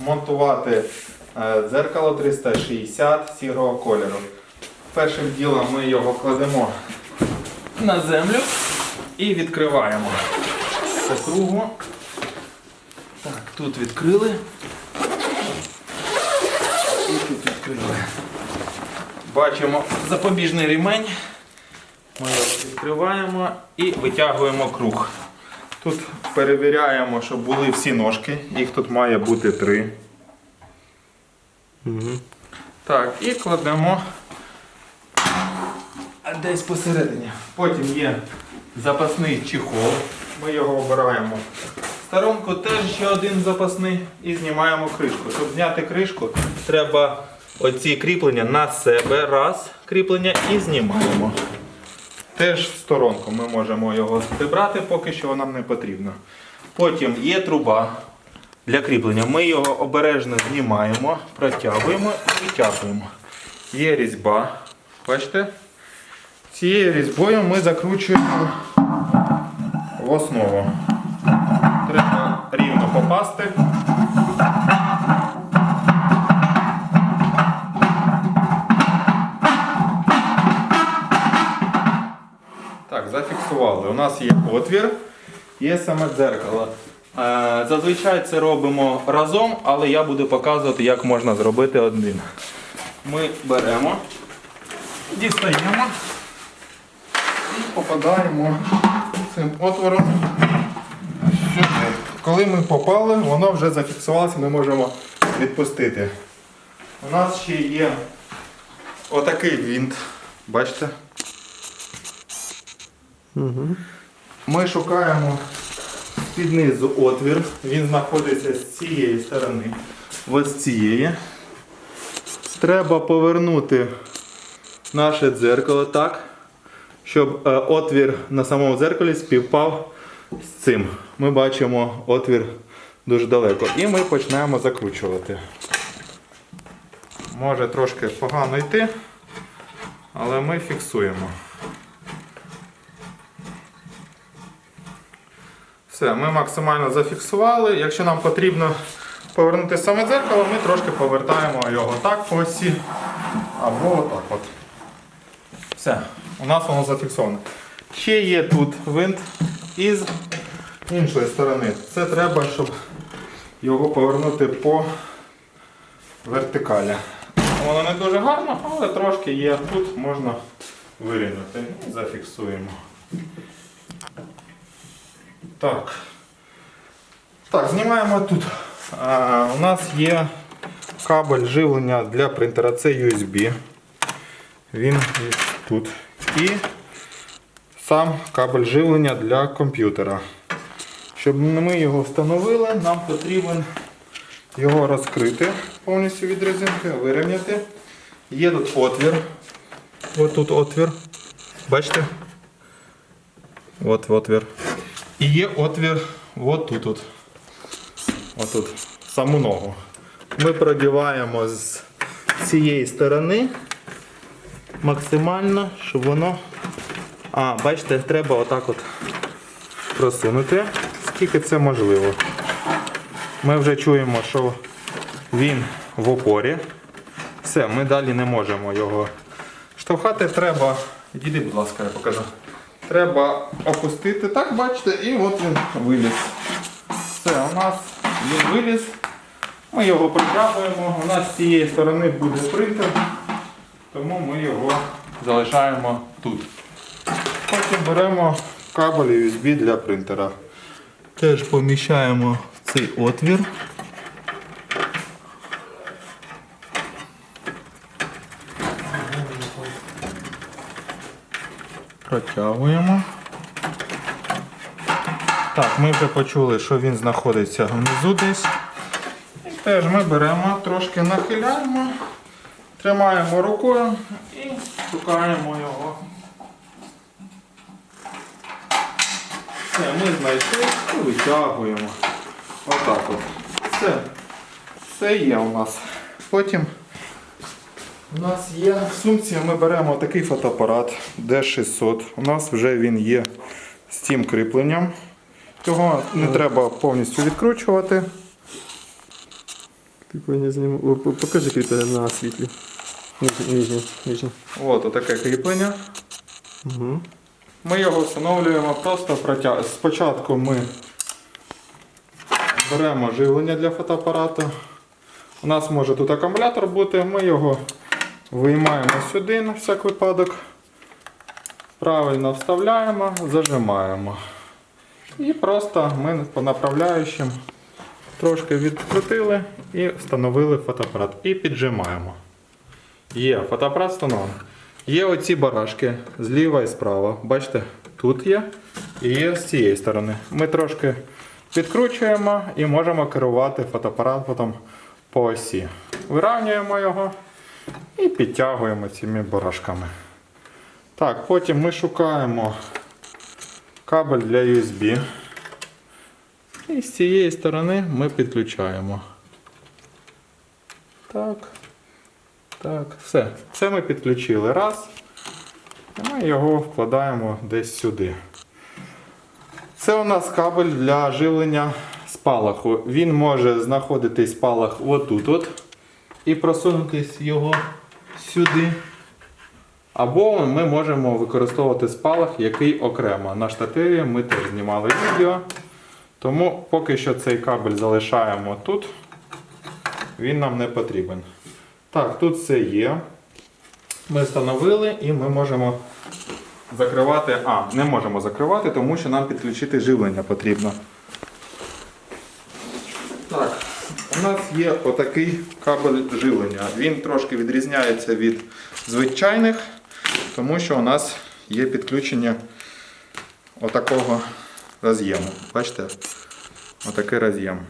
Монтувати е, дзеркало 360 сірого кольору. Першим ділом ми його кладемо на землю і відкриваємо по кругу. Так, тут відкрили. І тут відкрили. Бачимо запобіжний ремень. Ми його відкриваємо і витягуємо круг. Тут перевіряємо, щоб були всі ножки. Їх тут має бути три. Так, і кладемо десь посередині. Потім є запасний чехол. Ми його обираємо. В сторонку теж ще один запасний і знімаємо кришку. Щоб зняти кришку, треба оці кріплення на себе. Раз кріплення і знімаємо. Теж сторонку ми можемо його прибрати, поки що нам не потрібно. Потім є труба для кріплення. Ми його обережно знімаємо, протягуємо і витягуємо. Є різьба. Бачите? Цією різьбою ми закручуємо в основу. Треба рівно попасти. Зафіксували. У нас є отвір, є саме дзеркало. Е, Зазвичай це робимо разом, але я буду показувати, як можна зробити один. Ми беремо, дістаємо і попадаємо цим отвором. Коли ми попали, воно вже зафіксувалося, ми можемо відпустити. У нас ще є отакий винт. Бачите? Ми шукаємо під низу отвір. Він знаходиться з цієї сторони. Ось цієї. Треба повернути наше дзеркало так, щоб е, отвір на самому дзеркалі співпав з цим. Ми бачимо отвір дуже далеко. І ми почнемо закручувати. Може трошки погано йти, але ми фіксуємо. Все, ми максимально зафіксували. Якщо нам потрібно повернути саме дзеркало, ми трошки повертаємо його так по осі або отак от. Все, у нас воно зафіксовано. Ще є тут винт із іншої сторони. Це треба, щоб його повернути по вертикалі. Воно не дуже гарно, але трошки є. Тут можна вирівняти. Зафіксуємо. Так. Так, знімаємо тут. А, у нас є кабель живлення для принтера, це USB. Він тут. І сам кабель живлення для комп'ютера. Щоб ми його встановили, нам потрібен його розкрити повністю від резинки, вирівняти. Є тут отвір. Ось тут отвір. Бачите? От отвір. І є отвір от тут. От. Отут. Саму ногу. Ми продіваємо з цієї сторони максимально, щоб воно. А, бачите, треба отак от просунути, скільки це можливо. Ми вже чуємо, що він в опорі. Все, ми далі не можемо його штовхати. Треба. Відійди, будь ласка, я покажу. Треба опустити так, бачите, і от він виліз. Все, у нас він виліз. Ми його притягуємо. У нас з цієї сторони буде принтер, тому ми його залишаємо тут. Потім беремо кабель USB для принтера. Теж поміщаємо в цей отвір. Протягуємо. Так, ми вже почули, що він знаходиться внизу десь. І теж ми беремо, трошки нахиляємо, тримаємо рукою і шукаємо його. Все, ми знайшли і витягуємо. Отак от. Все. Все є у нас. Потім у нас є в сумці, ми беремо такий фотоапарат D600. У нас вже він є з цим кріпленням. Його не треба повністю відкручувати. Прикольно зніму. Покажи кріпера на світлі. Нижнє, нижнє. От отаке кріплення. Угу. Ми його встановлюємо просто протяг... Спочатку ми беремо живлення для фотоапарату. У нас може тут акумулятор бути, ми його виймаємо сюди на всяк випадок. Правильно вставляємо, зажимаємо. І просто ми по направляючим трошки відкрутили і встановили фотоапарат. І піджимаємо. Є, фотоапарат встановлений. Є оці барашки зліва і справа. Бачите, тут є і є з цієї сторони. Ми трошки підкручуємо і можемо керувати фотоапаратом по осі. Вирівнюємо його і підтягуємо цими барашками. Так, потім ми шукаємо кабель для USB. І з цієї сторони ми підключаємо. Так. Так, все. Це ми підключили раз. І ми його вкладаємо десь сюди. Це у нас кабель для живлення спалаху. Він може знаходитись спалах отут от і просунутись його сюди. Або ми можемо використовувати спалах, який окремо. На штативі ми теж знімали відео. Тому поки що цей кабель залишаємо тут. Він нам не потрібен. Так, тут все є. Ми встановили і ми можемо закривати. А, не можемо закривати, тому що нам підключити живлення потрібно. У нас є отакий кабель живлення. Він трошки відрізняється від звичайних, тому що у нас є підключення отакого роз'єму. Бачите? Отакий роз'єм.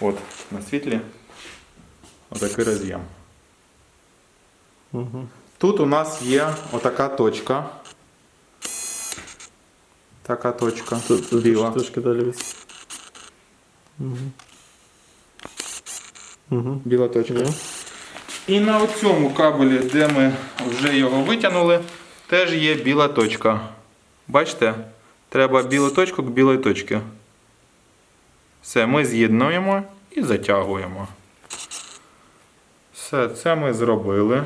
От, на світлі. Отакий роз'єм. Угу. Тут у нас є отака точка. Така точка. Тут, тут біла. трошки далі. Угу. Угу. Біла точка. Є. І на цьому кабелі, де ми вже його витягнули, теж є біла точка. Бачите? Треба білу точку к білої точці. Все, ми з'єднуємо і затягуємо. Все, це ми зробили.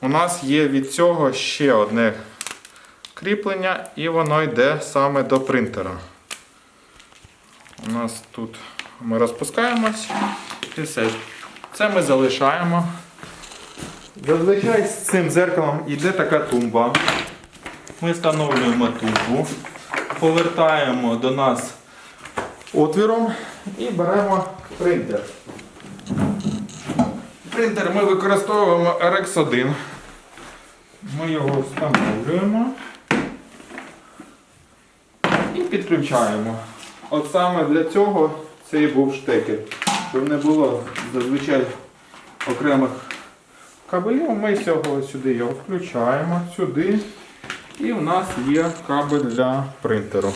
У нас є від цього ще одне кріплення, і воно йде саме до принтера. У нас тут ми розпускаємось і все. Це ми залишаємо. Зазвичай з цим зеркалом йде така тумба. Ми встановлюємо тумбу, повертаємо до нас отвіром і беремо принтер. Принтер ми використовуємо RX1. Ми його встановлюємо і підключаємо. От саме для цього це і був штекер. Щоб не було зазвичай окремих кабелів, ми цього сюди його включаємо сюди. І в нас є кабель для принтеру.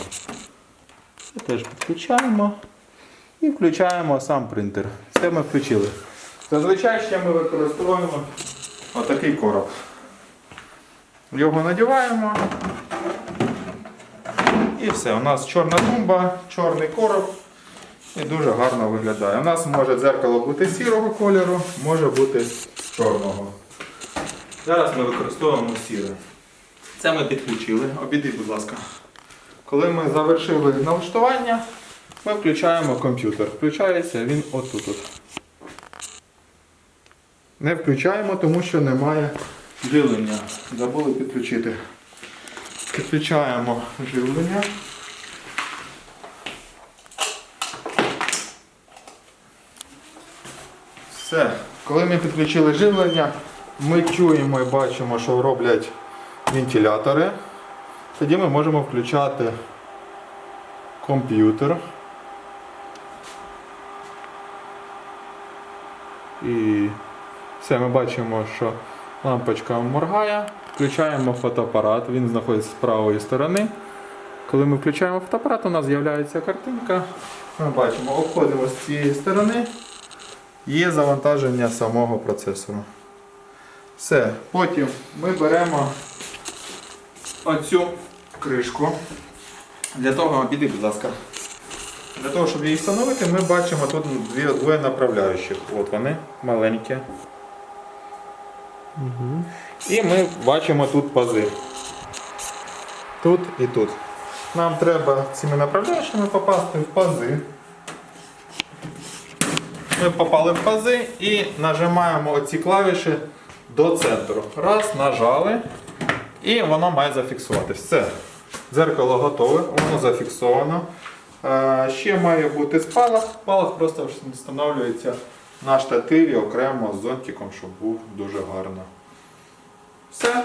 Це теж підключаємо і включаємо сам принтер. Це ми включили. Зазвичай ще ми використовуємо отакий короб. Його надіваємо. І все. У нас чорна тумба, чорний короб. І дуже гарно виглядає. У нас може дзеркало бути сірого кольору, може бути чорного. Зараз ми використовуємо сіре. Це ми підключили. Обійди, будь ласка. Коли ми завершили налаштування, ми включаємо комп'ютер. Включається він отут. -от. Не включаємо, тому що немає живлення. Забули підключити. Підключаємо живлення. Все. Коли ми підключили живлення, ми чуємо і бачимо, що роблять вентилятори. Тоді ми можемо включати комп'ютер. І все, ми бачимо, що лампочка моргає. Включаємо фотоапарат, він знаходиться з правої сторони. Коли ми включаємо фотоапарат, у нас з'являється картинка. Ми бачимо, обходимо з цієї сторони. Є завантаження самого процесору. Все. Потім ми беремо оцю кришку. Для того, піди, будь ласка. Для того, щоб її встановити, ми бачимо тут дві, двоє направляючих. От вони маленькі. І ми бачимо тут пази. Тут і тут. Нам треба цими направляючими попасти в пази. Ми попали в пази і нажимаємо оці клавіші до центру. Раз, нажали. І воно має зафіксуватись. Все. Дзеркало готове, воно зафіксовано. Е, Ще має бути спалах. Спалах просто встановлюється на штативі окремо з зонтиком, щоб був дуже гарно. Все.